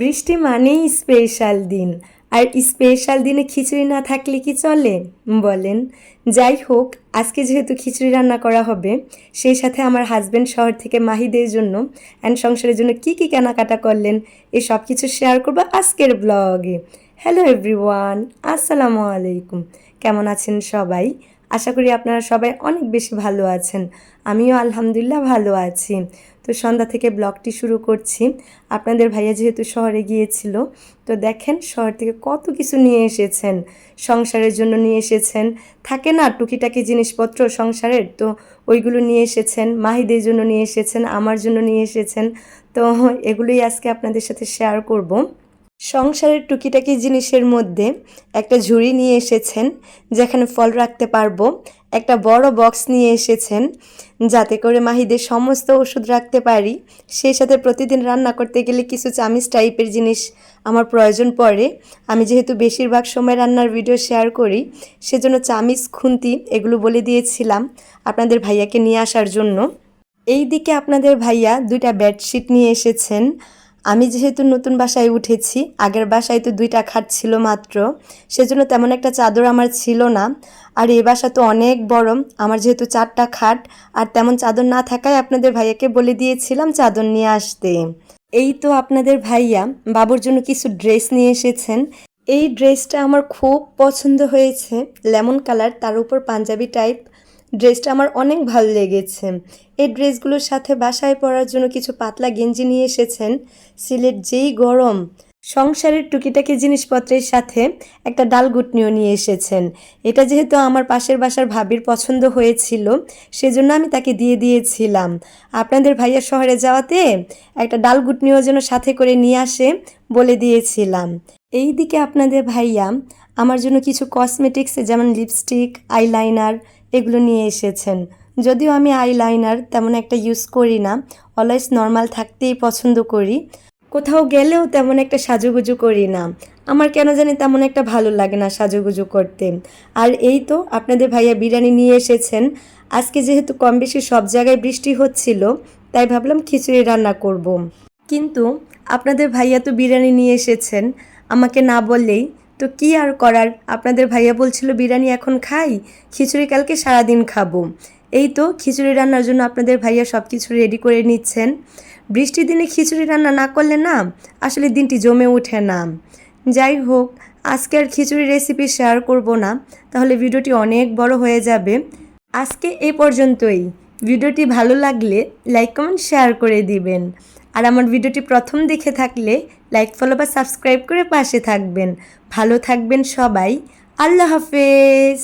বৃষ্টি মানেই স্পেশাল দিন। আর স্পেশাল দিনে খিচুড়ি না থাকলে কি চলে? বলেন। যাই হোক, আজকে যেহেতু খিচুড়ি রান্না করা হবে, সেই সাথে আমার হাজব্যান্ড শহর থেকে মাহিদের জন্য অ্যান্ড সংসারের জন্য কি কি কেনাকাটা করলেন এই সব কিছু শেয়ার করব আজকের ব্লগে হ্যালো এভরিওয়ান আসসালামু আলাইকুম। কেমন আছেন সবাই? আশা করি আপনারা সবাই অনেক বেশি ভালো আছেন। আমিও আলহামদুলিল্লাহ ভালো আছি। তো সন্ধ্যা থেকে ব্লগটি শুরু করছি। আপনাদের ভাইয়া যেহেতু শহরে গিয়েছিল, তো দেখেন শহর থেকে কত কিছু নিয়ে এসেছেন, সংসারের জন্য নিয়ে এসেছেন। থাকে না টুকিটাকি জিনিসপত্র সংসারের? তো ওইগুলো নিয়ে এসেছেন, মাহিদের জন্য নিয়ে এসেছেন, আমার জন্য নিয়ে এসেছেন। তো এগুলোই আজকে আপনাদের সাথে শেয়ার করব। সংসারের টুকিটাকি জিনিসের মধ্যে একটা ঝুড়ি নিয়ে এসেছেন, যেখানে ফল রাখতে পারব। একটা বড় বক্স নিয়ে এসেছেন, যাতে করে মাহিদের সমস্ত ওষুধ রাখতে পারি। সেই সাথে প্রতিদিন রান্না করতে গেলে কিছু চামিচ টাইপের জিনিস আমার প্রয়োজন পড়ে। আমি যেহেতু বেশিরভাগ সময় রান্নার ভিডিও শেয়ার করি, সেজন্য চামিচ, খুন্তি এগুলো বলে দিয়েছিলাম আপনাদের ভাইয়াকে নিয়ে আসার জন্য। এই দিকে আপনাদের ভাইয়া দুইটা বেডশিট নিয়ে এসেছেন। আমি যেহেতু নতুন বাসায় উঠেছি, আগের বাসায় তো দুইটা খাট ছিল মাত্র, সেজন্য তেমন একটা চাদর আমার ছিল না। আর এই বাসা তো অনেক বড়, আমার যেহেতু চারটা খাট, আর তেমন চাদর না থাকায় আপনাদের ভাইয়াকে বলে দিয়েছিলাম চাদর নিয়ে আসতে। এই তো আপনাদের ভাইয়া, বাবুর জন্য কিছু ড্রেস নিয়ে এসেছেন। এই ড্রেসটা আমার খুব পছন্দ হয়েছে, লেমন কালার, তার উপর পাঞ্জাবি টাইপ। ড্রেসটা আমার অনেক ভালো লেগেছে। এই ড্রেসগুলোর সাথে বাসায় পরার জন্য কিছু পাতলা গেঞ্জি নিয়ে এসেছেন। সিলেট যেই গরম। সংসারের টুকিটাকি জিনিসপত্রের সাথে একটা ডাল গুটনিও নিয়ে এসেছেন। এটা যেহেতু আমার পাশের বাসার ভাবির পছন্দ হয়েছিল, সেজন্য আমি তাকে দিয়ে দিয়েছিলাম। আপনাদের ভাইয়া শহরে যাওয়াতে একটা ডাল গুটনিও যেন সাথে করে নিয়ে আসে বলে দিয়েছিলাম। এই দিকে আপনাদের ভাইয়া, আমার জন্য কিছু কসমেটিক্স যেমন লিপস্টিক আইলাইনার এগুলো নিয়ে এসেছেন। যদিও আমি আইলাইনার তেমন একটা ইউজ করি না অলওয়েজ নর্মাল থাকতেই পছন্দ করি। কোথাও গেলেও তেমন একটা সাজুগুজু করি না। আমার কেন জানি তেমন একটা ভালো লাগে না সাজুগুজু করতে। আর এই তো আপনাদের ভাইয়া বিরিয়ানি নিয়ে এসেছেন। আজকে যেহেতু কম বেশি সব জায়গায় বৃষ্টি হচ্ছিল, তাই ভাবলাম খিচুড়ি রান্না করব। কিন্তু আপনাদের ভাইয়া তো বিরিয়ানি নিয়ে এসেছেন, আমাকে না বললেই তো কি আর করার? আপনাদের ভাইয়া বলছিল, বিরিয়ানি এখন খাই, খিচুড়ি কালকে সারাদিন খাব। এই তো খিচুড়ি রান্নার জন্য আপনাদের ভাইয়া সব কিছু রেডি করে নিচ্ছেন। বৃষ্টির দিনে খিচুড়ি রান্না না করলে না আসলে দিনটি জমে ওঠে না। যাই হোক, আজকে আর খিচুড়ি রেসিপি শেয়ার করব না, তাহলে ভিডিওটি অনেক বড় হয়ে যাবে। আজকে এই পর্যন্তই। ভিডিওটি ভালো লাগলে লাইক কমেন্ট শেয়ার করে দিবেন। আর আমার ভিডিওটি প্রথম দেখে থাকলে লাইক ফলো বা সাবস্ক্রাইব করে পাশে থাকবেন। ভালো থাকবেন সবাই। আল্লাহ হাফেজ।